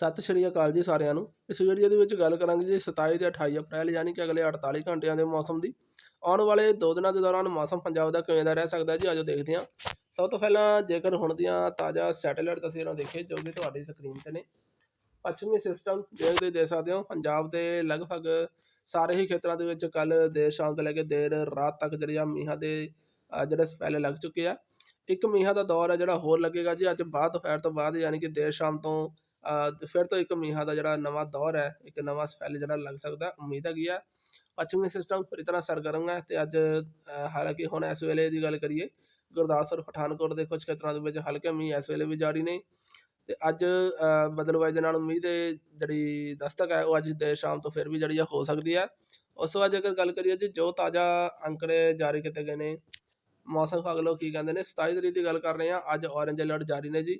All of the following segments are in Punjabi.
ਸਤਿ ਸ਼੍ਰੀ ਅਕਾਲ ਜੀ ਸਾਰਿਆਂ ਨੂੰ। ਇਸ ਵੀਡੀਓ ਦੇ ਵਿੱਚ ਗੱਲ ਕਰਾਂਗੇ ਜੀ 27 ਤੇ 28 ਅਪ੍ਰੈਲ, ਯਾਨੀ ਕਿ ਅਗਲੇ 48 ਘੰਟਿਆਂ ਦੇ ਮੌਸਮ ਦੀ। ਆਉਣ ਵਾਲੇ ਦੋ ਦਿਨਾਂ ਦੇ ਦੌਰਾਨ ਮੌਸਮ ਪੰਜਾਬ ਦਾ ਕਿਵੇਂ ਦਾ ਰਹਿ ਸਕਦਾ ਜੀ ਆਜੋ ਦੇਖਦੇ ਹਾਂ। ਸਭ ਤੋਂ ਪਹਿਲਾਂ ਜੇਕਰ ਹੁਣ ਦੀਆਂ ਤਾਜ਼ਾ ਸੈਟੇਲਾਈਟ ਤਸਵੀਰਾਂ ਦੇਖੀਏ, ਜੋ ਕਿ ਤੁਹਾਡੀ ਸਕਰੀਨ ਤੇ ਨੇ। ਪੱਛਮੀ ਸਿਸਟਮ ਜਿਵੇਂ ਤੁਸੀਂ ਦੇਖ ਸਕਦੇ ਹੋ ਪੰਜਾਬ ਦੇ ਲਗਭਗ ਸਾਰੇ ਹੀ ਖੇਤਰਾਂ ਦੇ ਵਿੱਚ ਕੱਲ ਦੇਰ ਸ਼ਾਮ ਤੋਂ ਲੈ ਕੇ ਦੇਰ ਰਾਤ ਤੱਕ ਜਿਹੜੇ ਆ ਮੀਂਹਾਂ ਦੇ ਜਿਹੜੇ ਸਪੈਲੇ ਲੱਗ ਚੁੱਕੇ ਆ। ਇੱਕ ਮੀਂਹਾਂ ਦਾ ਦੌਰ ਹੈ ਜਿਹੜਾ ਹੋਰ ਲੱਗੇਗਾ ਜੀ, ਅੱਜ ਬਾਅਦ, ਦੁਪਹਿਰ ਤੋਂ ਬਾਅਦ, ਯਾਨੀ ਕਿ ਦੇਰ ਸ਼ਾਮ ਤੋਂ ਫਿਰ ਤੋਂ ਇੱਕ ਮੀਂਹਾਂ ਦਾ ਜਿਹੜਾ ਨਵਾਂ ਦੌਰ ਹੈ ਇੱਕ ਨਵਾਂ ਸਪੈਲ ਜਿਹੜਾ ਲੱਗ ਸਕਦਾ ਹੈ, ਉਮੀਦ ਹੈਗੀ ਆ। ਪੱਛਮੀ ਸਿਸਟਮ ਪੂਰੀ ਤਰ੍ਹਾਂ ਸਰਗਰਮ ਹੈ ਤੇ ਅੱਜ ਹਾਲਾਂਕਿ ਹੁਣ ਇਸ ਵੇਲੇ ਦੀ ਗੱਲ ਕਰੀਏ ਗੁਰਦਾਸਪੁਰ ਪਠਾਨਕੋਟ ਦੇ ਕੁਝ ਖੇਤਰਾਂ ਦੇ ਵਿੱਚ ਹਲਕੇ ਮੀਂਹ ਇਸ ਵੇਲੇ ਵੀ ਜਾਰੀ ਨੇ। ਤੇ ਅੱਜ ਬਦਲਵਾਈ ਦੇ ਨਾਲ ਮੀਂਹ ਦੇ ਜਿਹੜੀ ਦਸਤਕ ਹੈ ਉਹ ਅੱਜ ਦੇ ਸ਼ਾਮ ਤੋਂ ਫਿਰ ਵੀ ਜਿਹੜੀ ਆ ਹੋ ਸਕਦੀ ਹੈ। ਉਸ ਤੋਂ ਬਾਅਦ ਜੇਕਰ ਗੱਲ ਕਰੀਏ ਜੀ ਜੋ ਤਾਜ਼ਾ ਅੰਕੜੇ ਜਾਰੀ ਕੀਤੇ ਗਏ ਨੇ ਮੌਸਮ ਵਿਭਾਗ ਲੋਕ ਕੀ ਕਹਿੰਦੇ ਨੇ 27 ਤਰੀਕ ਦੀ ਗੱਲ ਕਰ ਰਹੇ ਹਾਂ ਅੱਜ ਔਰੇਂਜ ਅਲਰਟ ਜਾਰੀ ਨੇ ਜੀ।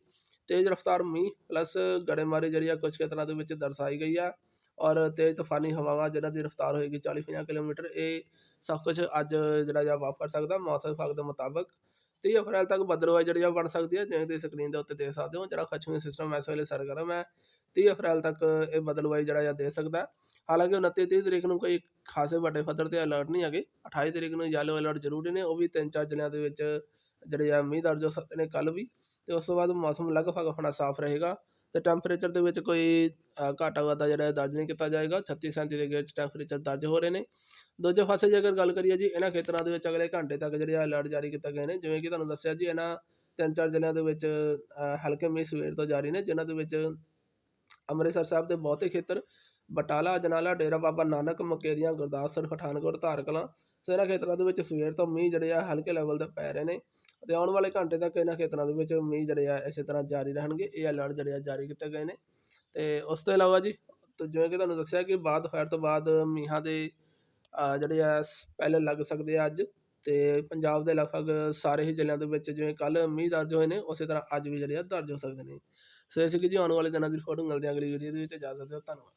ਤੇਜ਼ ਰਫ਼ਤਾਰ ਮੀਂਹ ਪਲੱਸ ਗੜੇਮਾਰੀ ਜਿਹੜੀ ਆ ਕੁਝ ਖੇਤਰਾਂ ਦੇ ਵਿੱਚ ਦਰਸਾਈ ਗਈ ਆ ਔਰ ਤੇਜ਼ ਤੂਫਾਨੀ ਹਵਾਵਾਂ ਜਿਹਨਾਂ ਦੀ ਰਫ਼ਤਾਰ ਹੋਏਗੀ 40-50 ਕਿਲੋਮੀਟਰ, ਇਹ ਸਭ ਕੁਝ ਅੱਜ ਜਿਹੜਾ ਜਾ ਵਾਪਰ ਸਕਦਾ ਮੌਸਮ ਵਿਭਾਗ ਦੇ ਮੁਤਾਬਕ। 30 ਅਪ੍ਰੈਲ ਤੱਕ ਬਦਲਵਾਈ ਜਿਹੜੀ ਆ ਬਣ ਸਕਦੀ ਹੈ ਜਿਵੇਂ ਤੁਸੀਂ ਸਕਰੀਨ ਦੇ ਉੱਤੇ ਦੇਖ ਸਕਦੇ ਹੋ, ਜਿਹੜਾ ਪੱਛਮੀ ਸਿਸਟਮ ਇਸ ਵੇਲੇ ਸਰਗਰਮ ਹੈ 30 ਅਪ੍ਰੈਲ ਤੱਕ ਇਹ ਬਦਲਵਾਈ ਜਿਹੜਾ ਆ ਦੇ ਸਕਦਾ। ਹਾਲਾਂਕਿ 29 30 ਤਰੀਕ ਨੂੰ ਕੋਈ ਖਾਸੇ ਵੱਡੇ ਪੱਧਰ ਤੇ ਅਲਰਟ ਨਹੀਂ ਹੈਗੇ। 28 ਤਰੀਕ ਨੂੰ ਯੈਲੋ ਅਲਰਟ ਜ਼ਰੂਰੀ ਨੇ, ਉਹ ਵੀ ਤਿੰਨ ਚਾਰ ਜ਼ਿਲ੍ਹਿਆਂ ਦੇ ਵਿੱਚ ਜਿਹੜੇ ਆ ਮੀਂਹ ਦਰਜ ਹੋ ਸਕਦੇ ਨੇ ਕੱਲ ਵੀ। ਤੇ ਉਸ ਤੋਂ ਬਾਅਦ ਮੌਸਮ ਲਗਭਗ ਆਪਣਾ ਸਾਫ਼ ਰਹੇਗਾ ਤੇ ਟੈਂਪਰੇਚਰ ਦੇ ਵਿੱਚ ਕੋਈ ਘਾਟਾ ਵਾਧਾ ਜਿਹੜਾ ਦਰਜ ਨਹੀਂ ਕੀਤਾ ਜਾਏਗਾ। 36 37 ਦੇ ਗੇਟ ਟੈਂਪਰੇਚਰ ਦਰਜ ਹੋ ਰਹੇ ਨੇ। ਦੂਜੇ ਪਾਸੇ ਜੇਕਰ ਗੱਲ ਕਰੀਏ ਜੀ, ਇਹਨਾਂ ਖੇਤਰਾਂ ਦੇ ਵਿੱਚ ਅਗਲੇ ਘੰਟੇ ਤੱਕ ਜਿਹੜੇ ਆ ਅਲਰਟ ਜਾਰੀ ਕੀਤੇ ਗਏ ਨੇ। ਜਿਵੇਂ ਕਿ ਤੁਹਾਨੂੰ ਦੱਸਿਆ ਜੀ, ਇਹਨਾਂ ਤਿੰਨ ਚਾਰ ਜ਼ਿਲ੍ਹਿਆਂ ਦੇ ਵਿੱਚ ਹਲਕੇ ਮੀਂਹ ਸਵੇਰ ਤੋਂ ਜਾਰੀ ਨੇ, ਜਿਨ੍ਹਾਂ ਦੇ ਵਿੱਚ ਅੰਮ੍ਰਿਤਸਰ ਸਾਹਿਬ ਦੇ ਬਹੁਤੇ ਖੇਤਰ, ਬਟਾਲਾ, ਅਜਨਾਲਾ, ਡੇਰਾ ਬਾਬਾ ਨਾਨਕ, ਮੁਕੇਰੀਆਂ, ਗੁਰਦਾਸਪੁਰ, ਪਠਾਨਕੋਟ, ਧਾਰਕਲਾਂ, ਸੋ ਇਹਨਾਂ ਖੇਤਰਾਂ ਦੇ ਵਿੱਚ ਸਵੇਰ ਤੋਂ ਮੀਂਹ ਜਿਹੜੇ ਆ ਹਲਕੇ ਲੈਵਲ ਤੇ ਪੈ ਰਹੇ ਨੇ। ਅਤੇ ਆਉਣ ਵਾਲੇ ਘੰਟੇ ਤੱਕ ਇਹਨਾਂ ਖੇਤਰਾਂ ਦੇ ਵਿੱਚ ਮੀਂਹ ਜਿਹੜੇ ਆ ਇਸੇ ਤਰ੍ਹਾਂ ਜਾਰੀ ਰਹਿਣਗੇ, ਇਹ ਅਲਰਟ ਜਿਹੜੇ ਆ ਜਾਰੀ ਕੀਤੇ ਗਏ ਨੇ। ਤੇ ਉਸ ਤੋਂ ਇਲਾਵਾ ਜੀ ਜਿਵੇਂ ਕਿ ਤੁਹਾਨੂੰ ਦੱਸਿਆ ਕਿ ਬਾਅਦ ਦੁਪਹਿਰ ਤੋਂ ਬਾਅਦ ਮੀਂਹਾਂ ਦੇ ਜਿਹੜੇ ਆ ਪਹਿਲੇ ਲੱਗ ਸਕਦੇ ਆ ਅੱਜ। ਤੇ ਪੰਜਾਬ ਦੇ ਲਗਭਗ ਸਾਰੇ ਹੀ ਜ਼ਿਲ੍ਹਿਆਂ ਦੇ ਵਿੱਚ ਜਿਵੇਂ ਕੱਲ ਮੀਂਹ ਦਰਜ ਹੋਏ ਨੇ, ਉਸੇ ਤਰ੍ਹਾਂ ਅੱਜ ਵੀ ਜਿਹੜੇ ਆ ਦਰਜ ਹੋ ਸਕਦੇ ਨੇ। ਸੋ ਇਸ ਕਿ ਜੀ ਆਉਣ ਵਾਲੇ ਦਿਨਾਂ ਦੀ ਰਿਪੋਰਟ ਮਿਲਦੇ ਆ ਅਗਲੀ ਵੀਡੀਓ ਦੇ ਵਿੱਚ। ਜਾ ਸਕਦੇ ਹੋ ਧੰਨਵਾਦ।